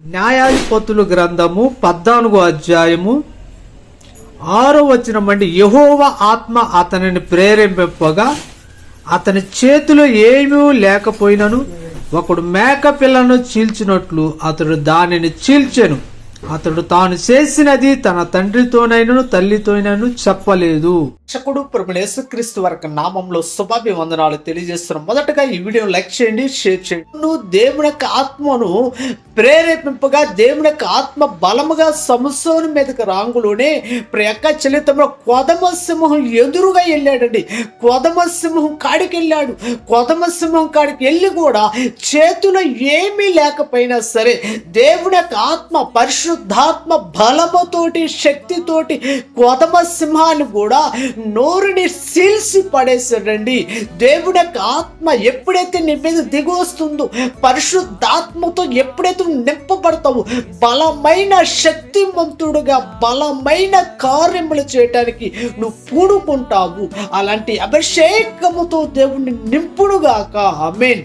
న్యాయాధిపతుల గ్రంథము పద్నాలుగు అధ్యాయము ఆరో వచ్చిన మండి యహోవ ఆత్మ అతనిని ప్రేరేపింపగా అతని చేతిలో ఏమీ లేకపోయినను ఒకడు మేక పిల్లను చీల్చినట్లు అతడు దానిని చీల్చెను. అతడు తాను చేసినది తన తండ్రితోనైనను తల్లితోనైనను చెప్పలేదు. రక్షకుడు ప్రభుని యేసుక్రీస్తు వరకు నామంలో శుభాభివందనాలు తెలియజేస్తున్నాం. మొదటగా ఈ వీడియో లైక్ చేయండి షేర్ చేయండి. నువ్వు దేవుని యొక్క ఆత్మను ప్రేరేపింపగా దేవుని యొక్క ఆత్మ బలముగా సంసోని మీదకి రాంగులోనే ప్రయక్క చలితంలో కొదమ సింహం ఎదురుగా వెళ్ళాడండి. కొదమ సింహం కాడికి వెళ్ళాడు. కొదమ సింహం కాడికి వెళ్ళి కూడా చేతులు ఏమీ లేకపోయినా సరే దేవుని యొక్క ఆత్మ పరిశుద్ధాత్మ బలముతోటి శక్తితోటి కొదమ సింహాన్ని కూడా నోరుని సీల్సి పడేసాడండి దేవుని యొక్క ఆత్మ ఎప్పుడైతే నీ మీద దిగు వస్తుందో పరిశుద్ధాత్మతో ఎప్పుడైతే నింపబడతావు బలమైన శక్తివంతుడుగా బలమైన కార్యములు చేయటానికి నువ్వు పూనుకుంటావు. అలాంటి అభిషేకముతో దేవుణ్ణి నింపుడుగాక అమేన్